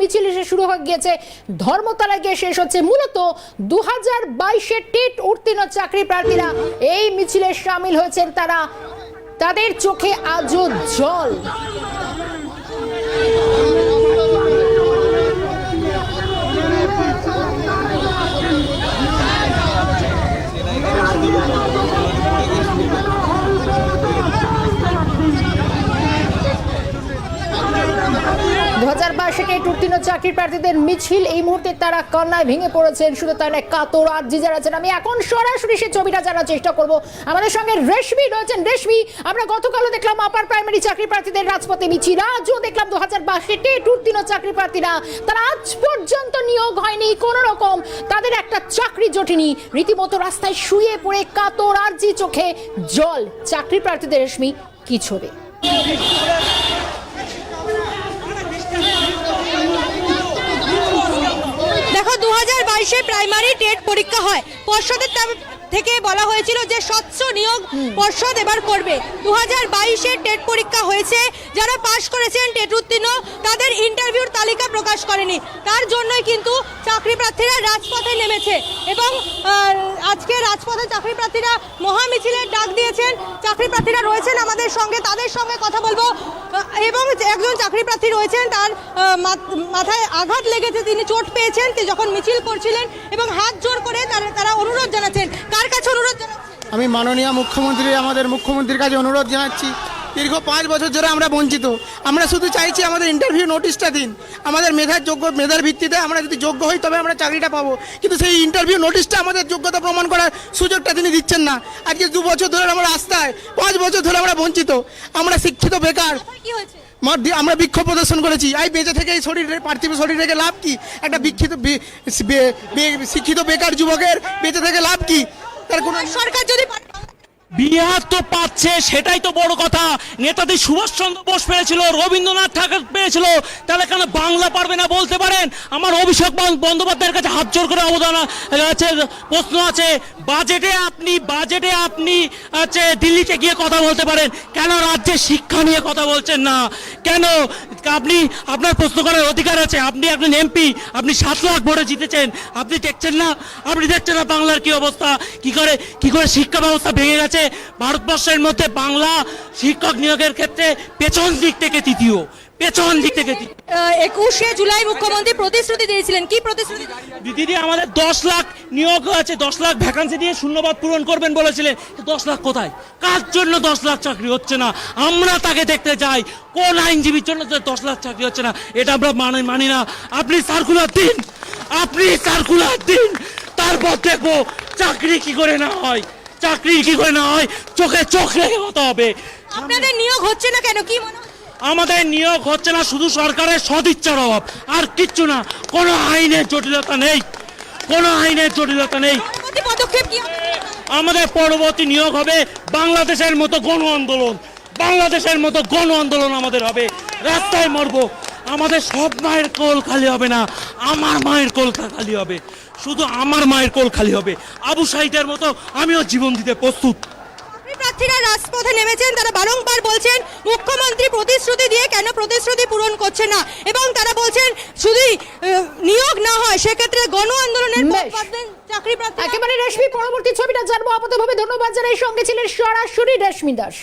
মিছিল এসে শুরু হয়ে গিয়েছে। ধর্মতলা গিয়ে শেষ হচ্ছে মূলত দু হাজার বাইশে টেট উত্তীর্ণ চাকরি প্রার্থীরা। এই মিছিলে সামিল হয়েছেন তারা। তাদের চোখে আজও জল। টেট উত্তীর্ণ চাকরি প্রার্থীদের মিছিল। এই মুহূর্তে তারা কান্নায় ভেঙে পড়েছেন। শুধু তাই নয়, কাতর আর যে যারা আছেন, আমি এখন সরাসরি সে ছবিটা জানার চেষ্টা করব। আমাদের সঙ্গে রেশমি রয়েছেন। রেশমি, আমরা গতকালও দেখলাম আপার প্রাইমারি চাকরি প্রার্থীদের রাজপথে মিছিল। আজও দেখলাম দু হাজার বাইশে টেট উত্তীর্ণ চাকরি প্রার্থীরা, তারা আজ পর্যন্ত নিয়োগ হয়নি কোনো রকম তাদের একটা চাকরি জোটেনি। রীতিমতো রাস্তায় শুয়ে পড়ে কাতর আর জি চোখে জল। চাকরি প্রার্থীদের রেশমি, কি ছবি দেখো দু বাইশে প্রাইমারি টেট পরীক্ষা হয়। পর্ষদের থেকে বলা হয়েছিল যে স্বচ্ছ নিয়োগ পর্ষদ এবার করবে। দু হাজার বাইশে টেট পরীক্ষা হয়েছে। যারা পাশ করেছেন টেট উত্তীর্ণ তাদের ইন্টারভিউর তালিকা প্রকাশ করেনি। তার জন্যই কিন্তু চাকরি প্রার্থীরা রাজপথে নেমেছে। এবং আজকে রাজপথে চাকরি প্রার্থীরা মহামিছিলের ডাক দিয়েছেন। চাকরি প্রার্থীরা রয়েছেন আমাদের সঙ্গে তাদের সঙ্গে কথা বলব। এবং একজন চাকরি প্রার্থী রয়েছেন তার মাথায় আঘাত লেগেছে তিনি চোট পেয়েছেন। তিনি যখন মিছিল করছিলেন এবং হাত জোর করে তারা তারা অনুরোধ জানাচ্ছেন কার কাছে অনুরোধ জানাচ্ছেন আমি মাননীয় মুখ্যমন্ত্রী আমাদের মুখ্যমন্ত্রীর কাছে অনুরোধ জানাচ্ছি দীর্ঘ পাঁচ বছর ধরে আমরা বঞ্চিত। আমরা শুধু চাইছি আমাদের ইন্টারভিউ নোটিশটা দিন। আমাদের মেধার যোগ্য মেধার ভিত্তিতে আমরা যদি যোগ্য হই তবে আমরা চাকরিটা পাবো। কিন্তু সেই ইন্টারভিউ নোটিশটা আমাদের যোগ্যতা প্রমাণ করার সুযোগটা তিনি দিচ্ছেন না। আজকে দু বছর ধরে আমরা রাস্তায় পাঁচ বছর ধরে আমরা বঞ্চিত। আমরা শিক্ষিত বেকার। কি হয়েছে? আমরা বিক্ষোভ প্রদর্শন করেছি। এই বেঁচে থেকে এই শরীর পার্থিব শরীর রেখে লাভ কি? একটা বিক্ষিত শিক্ষিত বেকার যুবকের বেঁচে থেকে লাভ কি? তার কোনো সরকার যদি বিহার তো পাচ্ছে সেটাই তো বড় কথা। নেতাজি সুভাষচন্দ্র বোস পেয়েছিল রবীন্দ্রনাথ ঠাকুর পেয়েছিল তাহলে কেন বাংলা পারবে না বলতে পারেন? আমার অভিষেক বন্দ্যোপাধ্যায়ের কাছে হাত জোর করে অবদান আছে প্রশ্ন আছে বাজেটে আপনি বাজেটে আপনি আছে দিল্লিতে গিয়ে কথা বলতে পারেন। কেন রাজ্যে শিক্ষা নিয়ে কথা বলছেন না? কেন আপনি আপনার প্রশ্ন করার অধিকার আছে। আপনি একজন এমপি আপনি সাত লাখ ভোটে জিতেছেন। আপনি দেখছেন না? আপনি দেখছেন না বাংলার কি অবস্থা? কি করে কি করে শিক্ষা ব্যবস্থা ভেঙে গেছে? ভারতবর্ষের মধ্যে বাংলা শিক্ষক নিয়োগের ক্ষেত্রে পেছন দিক থেকে তৃতীয়। পেছন দিক থেকে একুশে জুলাই মুখ্যমন্ত্রী প্রতিশ্রুতি দিয়েছিলেন। কি প্রতিশ্রুতি? দিদি আমাদের দশ লাখ নিয়োগ আছে দশ লাখ ভ্যাকান্সি দিয়ে শূন্যবাদ পূরণ করবেন বলেছিলেন। দশ লাখ কোথায়? কার জন্য দশ লাখ চাকরি হচ্ছে না? আমরা তাকে দেখতে চাই। কোন আইনজীবীর জন্য দশ লাখ চাকরি হচ্ছে না এটা আমরা মানি মানি না। আপনি সার্কুলার দিন আপনি সার্কুলার দিন তারপর দেখব চাকরি কি করে না হয় চাকরি কি করে না হয় চোখে চোখ রেখে কথা হবে। আপনাদের নিয়োগ হচ্ছে না কেন? কি মনে আমাদের নিয়োগ হচ্ছে না শুধু সরকারের সদিচ্ছার অভাব আর কিচ্ছু না কোনো আইনের জটিলতা নেই কোনো আইনের জটিলতা নেই। পদক্ষেপ কি আমাদের পরবর্তী নিয়োগ হবে বাংলাদেশের মতো গণ আন্দোলন। বাংলাদেশের মতো গণ আন্দোলন আমাদের হবে। রাস্তায় মরবো। আমাদের সব মায়ের কোল খালি হবে না। আমার মায়ের কোল খালি হবে। শুধু আমার মায়ের কোল খালি হবে। আবু সাইদের মতো আমিও জীবন দিতে প্রস্তুত। প্রার্থীরা রাজপথে নেমেছেন। তারা বারংবার বলছেন মুখ্যমন্ত্রী প্রতিশ্রুতি দিয়ে কেন প্রতিশ্রুতি পূরণ করছে না? এবং তারা বলছেন শুধু নিয়োগ না হয় সেক্ষেত্রে গণ আন্দোলনের চাকরি একেবারে রেশমি পরবর্তী ছবিটা জানব। আপাতভাবে ধন্যবাদ জানাই। সঙ্গে ছিলেন সরাসরি রেশমি দাস।